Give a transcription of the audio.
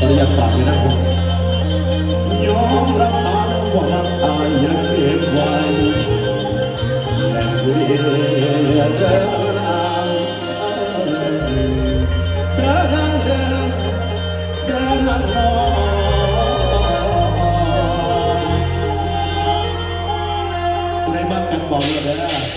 ขออนุาตฝากด้วยนะผมยอมรับสารว่าน้ำตาอยากเก็บไว้แม่เรียนเดินทางเดินทางเดินเดินทางนอนในบ้านกันบอกเลยนะ